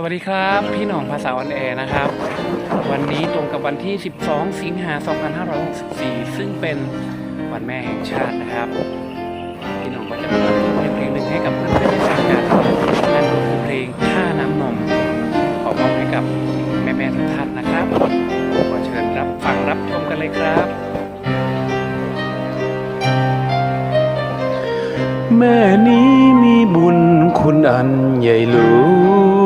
สวัสดีครับ พี่หน่องภาษาวันแอร์นะครับ วันนี้ตรงกับวันที่ 12 สิงหา 2564 ซึ่งเป็นวันแม่แห่งชาตินะครับ พี่หน่องก็จะมาเพลงเลงหนึ่งให้กับเพื่อนๆได้ฟังกันนั่นก็คือเพลงท่าน้ำนม ขอมอบให้กับแม่ๆทุกท่านนะครับขอเชิญรับฟังรับชมกันเลยครับ แม่นี้มีบุญคุณอันใหญ่หลวง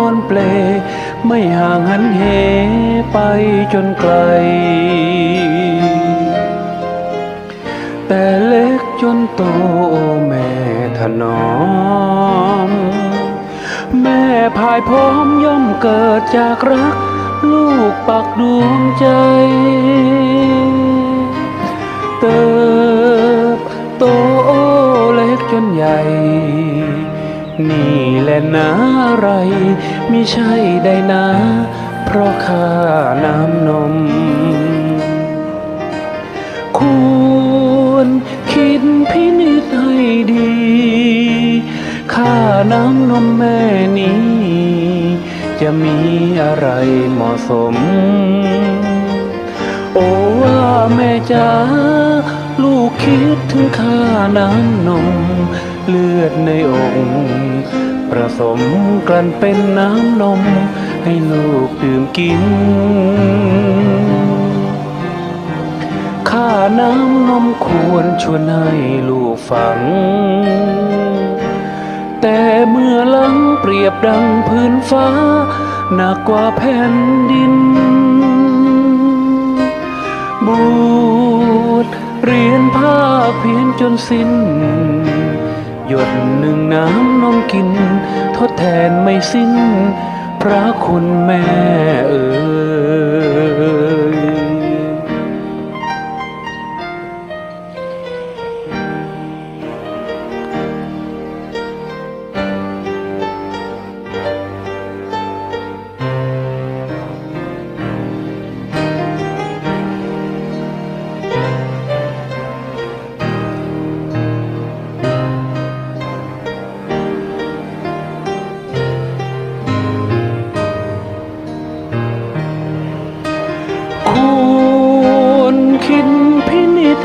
อยนอนเปล ไม่ห่างหันเหไปจนไกล แต่เล็กจนโตแม่ถนอม แม่พายพร้อมย่อมเกิดจากรัก ลูกปักดวงใจ เติบโตเล็กจนใหญ่ นี่แหละนะอะไรมิใช่ได้นะ เพราะค่าน้ำนม ควรคิดพินิจให้ดีค่าน้ำนมแม่นี้ จะมีอะไรเหมาะสม โอ้ว่าแม่จ๋าลูกคิดถึงค่าน้ำนม เลือดในองค์ผสมกลั่นเป็นน้ำนม ให้ลูกดื่มกินค่าน้ำนมควรชวนให้ลูกฟัง แต่เมื่อหลังเปรียบดังพื้นฟ้า หนักกว่าแผ่นดินบูดเรียนภาคเพียนจนสิ้น หยดหนึ่งน้ำนมกิน ทดแทนไม่สิ้น พระคุณแม่เอ่ย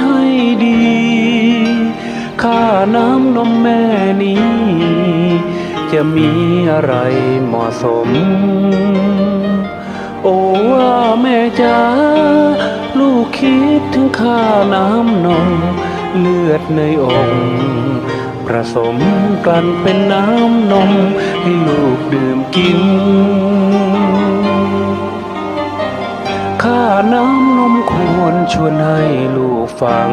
ให้ดี ค่าน้ำนมแม่นี้ จะมีอะไรเหมาะสม โอ้ว่าแม่จ๋าลูกคิดถึงค่าน้ำนมเลือดในองค์ผสมกลั่นเป็นน้ำนมให้ลูกดื่มกิน ค่าน้ำนม ควรชวนให้ลูกฟัง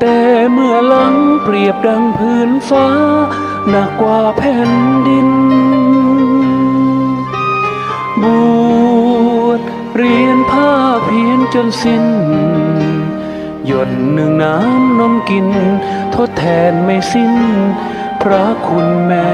แต่เมื่อหลังเปรียบดังพื้นฟ้า หนักกว่าแผ่นดินบวชเรียนภาเพียนจนสิ้น หยดหนึ่งน้ำนมกิน ทดแทนไม่สิ้น พระคุณแม่